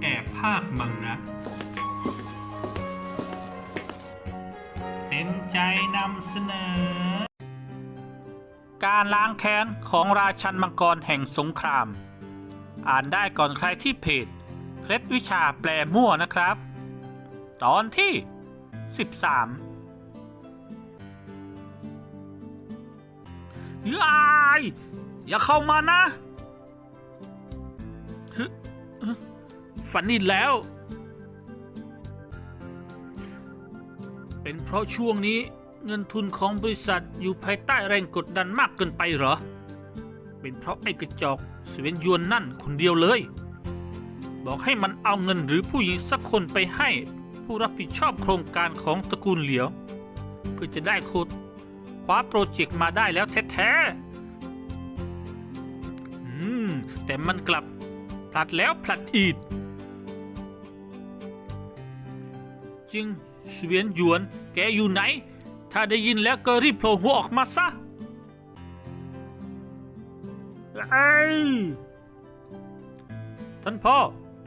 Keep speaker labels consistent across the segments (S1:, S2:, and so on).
S1: แอบภาคมังนะเต็มใจนำเสนอ การล้างแค้นของราชันมังกรแห่งสงคราม อ่านได้ก่อนใครที่เพจเคล็ดวิชาแปลมั่วนะครับ ตอนที่ 13ยายอย่าเข้ามานะ ฝันอีกแล้ว เป็นเพราะช่วงนี้เงินทุนของบริษัทอยู่ภายใต้แรงกดดันมากเกินไปเหรอ เป็นเพราะไอ้กระจอกเสเวนยวนนั่นคนเดียวเลย บอกให้มันเอาเงินหรือผู้หญิงสักคนไปให้ผู้รับผิดชอบโครงการของตระกูลเหลียว เพื่อจะได้โคดคว้าโปรเจกต์มาได้แล้วแท้ๆอืมแต่มันกลับผลัดแล้วผลัดอีก จึงเสวียนหยวนแกอยู่ไหน ถ้าได้ยินแล้วก็รีบโผล่หัวออกมาซะไอ้ยท่านพ่อ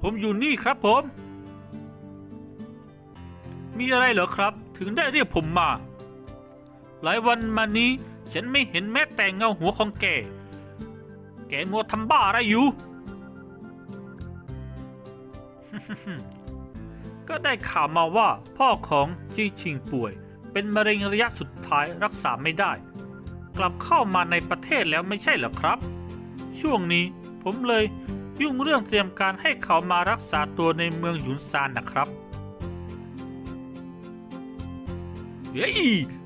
S1: ผมอยู่นี่ครับผม มีอะไรเหรอครับ ถึงได้เรียกผมมา หลายวันมานี้ ฉันไม่เห็นแม้แต่เงาหัวของแก แกมัวทำบ้าอะไรอยู่ ก็ได้ข่าวมาว่าพ่อของจีชิงป่วย เป็นมะเร็งระยะสุดท้ายรักษาไม่ได้ กลับเข้ามาในประเทศแล้วไม่ใช่เหรอครับ ช่วงนี้ผมเลยยุ่งเรื่องเตรียมการให้เขามารักษาตัวในเมืองหยุนซานนะครับเฮ้ย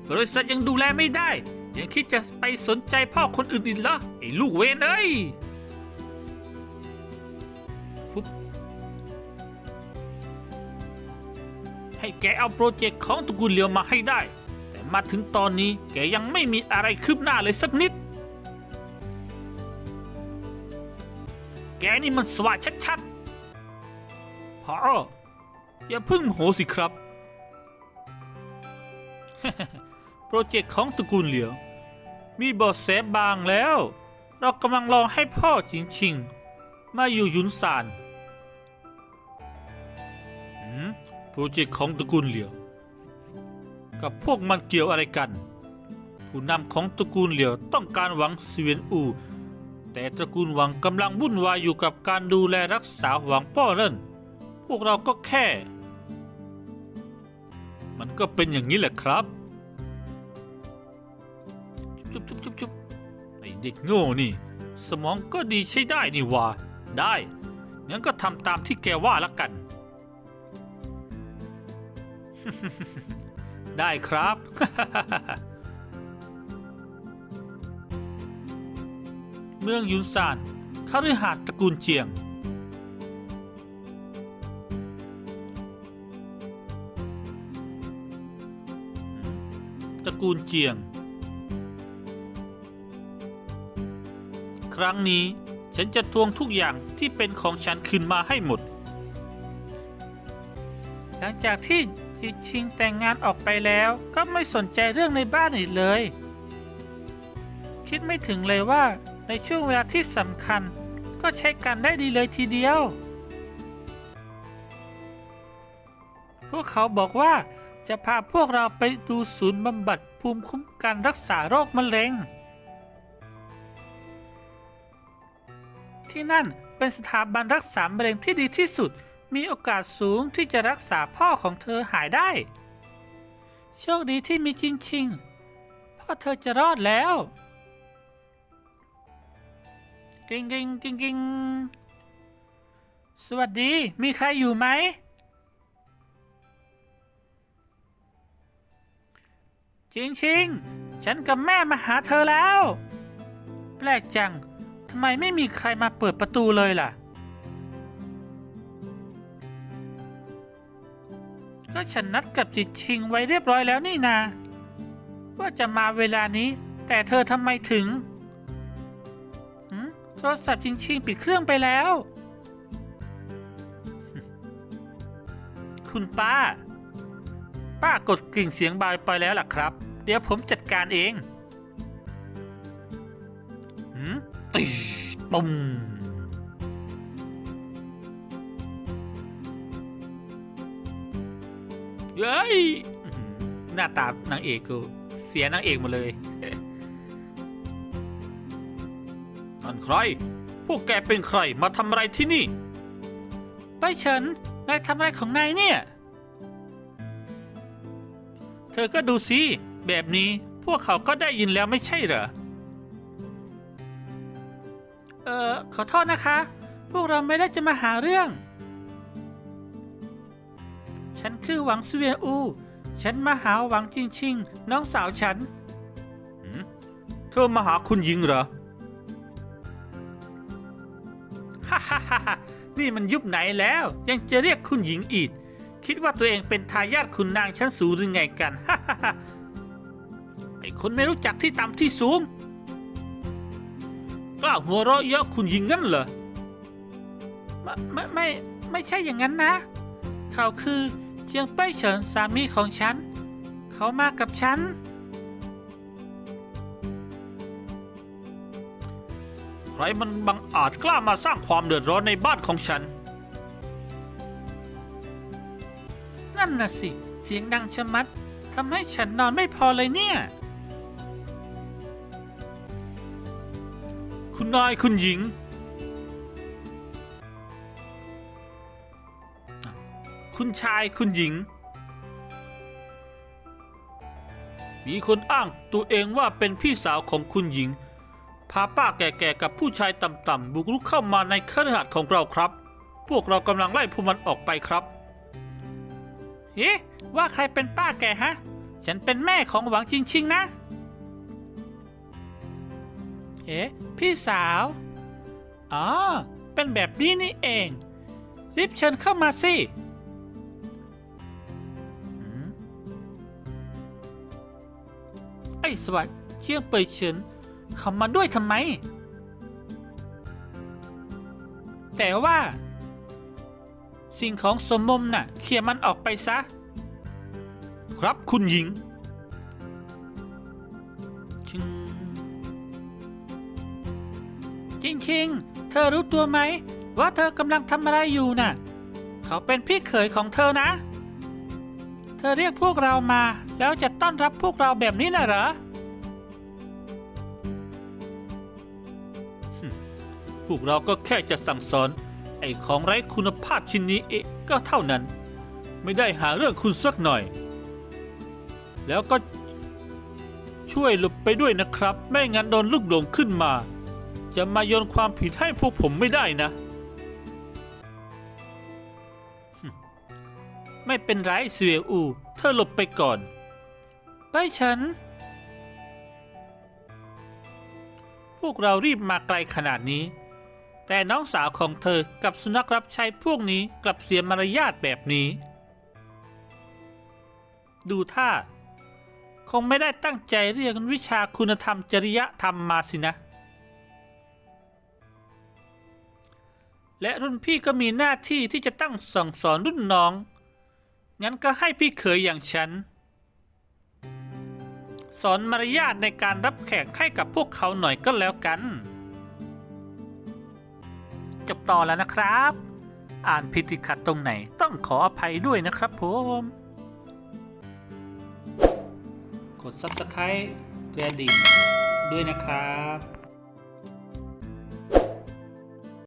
S1: บริษัทยังดูแลไม่ได้ ยังคิดจะไปสนใจพ่อคนอื่นอีกเหรอไอ้ลูกเวนเอ้ยฟุบ ให้แกเอาโปรเจกต์ของตระกูลเหลียวมาให้ได้ แต่มาถึงตอนนี้แกยังไม่มีอะไรคืบหน้าเลยสักนิด แกนี่มันสวะชัดๆพออย่าพึ่งโหสิครับ โปรเจกต์ของตระกูลเหลียว มีบทแสบางแล้ว เรากำลังรอให้พ่อจิงชิงมาอยู่ยุนซาน โปรเจกต์ของตระกูลเหลียว กับพวกมันเกี่ยวอะไรกัน ผู้นำของตระกูลเหลียวต้องการหวังเวียนอู แต่ตระกูลหวังกำลังวุ่นวายอยู่กับการดูแลรักษาหวังป้อเล่น พวกเราก็แค่ มันก็เป็นอย่างนี้แหละครับ จุบจุบจุบจุบไอเด็กโง่นี่ สมองก็ดีใช้ได้นี่ว่าได้งั้นก็ทำตามที่แกว่าละกัน ได้ครับ เมืองยุนซานคฤหาสน์ตระกูลเจียง ตระกูลเจียง ครั้งนี้ฉันจะทวงทุกอย่างที่เป็นของฉันคืนมาให้หมด หลังจากที่ จิชิงแต่งงานออกไปแล้ว ก็ไม่สนใจเรื่องในบ้านอีกเลย คิดไม่ถึงเลยว่าในช่วงเวลาที่สำคัญ ก็ใช้กันได้ดีเลยทีเดียว พวกเขาบอกว่าจะพาพวกเราไปดูศูนย์บำบัดภูมิคุ้มกันรักษาโรคมะเร็ง ที่นั่นเป็นสถาบันรักษามะเร็งที่ดีที่สุด มีโอกาสสูงที่จะรักษาพ่อของเธอหายได้ โชคดีที่มีจริงๆ พ่อเธอจะรอดแล้วกิงกิงกิงกิงสวัสดี มีใครอยู่ไหมจริงชิง ฉันกับแม่มาหาเธอแล้ว แปลกจัง ทำไมไม่มีใครมาเปิดประตูเลยล่ะ ก็ฉันนัดกับจิตชิงไว้เรียบร้อยแล้วนี่นา ว่าจะมาเวลานี้ แต่เธอทำไมถึงหืมโทรศัพท์จิงชิงปิดเครื่องไปแล้ว คุณป้า ป้ากดกริ่งเสียงบายไปแล้วล่ะครับ เดี๋ยวผมจัดการเองหืมตีปุ่ม เย้ยหน้าตานางเอกกูเสียนางเอกหมดเลยนั่นใคร พวกแกเป็นใครมาทำอะไรที่นี่ ไปเฉิน นายทำอะไรของนายเนี่ย เธอก็ดูสิ แบบนี้พวกเขาก็ได้ยินแล้วไม่ใช่เหรอ เอ่อขอโทษนะคะ พวกเราไม่ได้จะมาหาเรื่อง คือหวังเสวียอู ฉันมาหาหวังจริงๆ น้องสาวฉันหืมเธอมาหาคุณหญิงเหรอ ฮ่าฮ่าฮ่าฮ่านี่มันยุคไหนแล้ว ยังจะเรียกคุณหญิงอีก คิดว่าตัวเองเป็นทายาทคุณนางชั้นสูงหรือไงกัน ฮ่าฮ่าฮ่าไอ้คนไม่รู้จักที่ต่ำที่สูงกล้าหัวเราะเยาะคุณหญิงงั้นเหรอ ไม่ไม่ไม่ไม่ใช่อย่างนั้นนะ เขาคือ เจียงเป้ยเฉินสามีของฉัน เขามากับฉัน ใครมันบังอาจกล้ามาสร้างความเดือดร้อนในบ้านของฉัน นั่นน่ะสิ เสียงดังชะมัดทำให้ฉันนอนไม่พอเลยเนี่ย คุณนายคุณหญิง คุณชายคุณหญิง มีคนอ้างตัวเองว่าเป็นพี่สาวของคุณหญิง พาป้าแก่ๆกับผู้ชายต่ำๆบุกรุกเข้ามาในคฤหาสน์ของเราครับ พวกเรากำลังไล่พวกมันออกไปครับเอ๊ะว่าใครเป็นป้าแก่ฮะ ฉันเป็นแม่ของหวังจริงๆนะ เอ๊ะพี่สาว อ๋อ เป็นแบบนี้นี่เอง รีบเชิญเข้ามาสิ สวัสด์เชี่ยงเปยเฉินเขามาด้วยทำไม แต่ว่า สิ่งของสมมมน่ะ เคลียร์มันออกไปซะ ครับคุณหญิงจึงจริงๆเธอรู้ตัวไหม ว่าเธอกำลังทำอะไรอยู่น่ะ เขาเป็นพี่เขยของเธอนะ ธอเรียกพวกเรามา แล้วจะต้อนรับพวกเราแบบนี้น่ะเหรอ พวกเราก็แค่จะสั่งสอน ไอ้ของไร้คุณภาพชิ้นนี้เองก็เท่านั้น ไม่ได้หาเรื่องคุณสักหน่อย แล้วก็ช่วยหลบไปด้วยนะครับ ไม่งั้นโดนลูกหลงขึ้นมา จะมาโยนความผิดให้พวกผมไม่ได้นะ ไม่เป็นไรเสียอู เธอหลบไปก่อน ไปฉัน พวกเรารีบมาไกลขนาดนี้ แต่น้องสาวของเธอกับสุนัขรับใช้พวกนี้กลับเสียมารยาทแบบนี้ ดูท่า คงไม่ได้ตั้งใจเรียนวิชาคุณธรรมจริยธรรมมาสินะ และรุ่นพี่ก็มีหน้าที่ที่จะตั้งสั่งสอนรุ่นน้อง งั้นก็ให้พี่เขยอย่างฉัน สอนมารยาทในการรับแขกให้กับพวกเขาหน่อยก็แล้วกัน จบต่อแล้วนะครับ อ่านผิดติดขัดตรงไหนต้องขออภัยด้วยนะครับผม กด Subscribe กระดิ่งด้วยนะครับ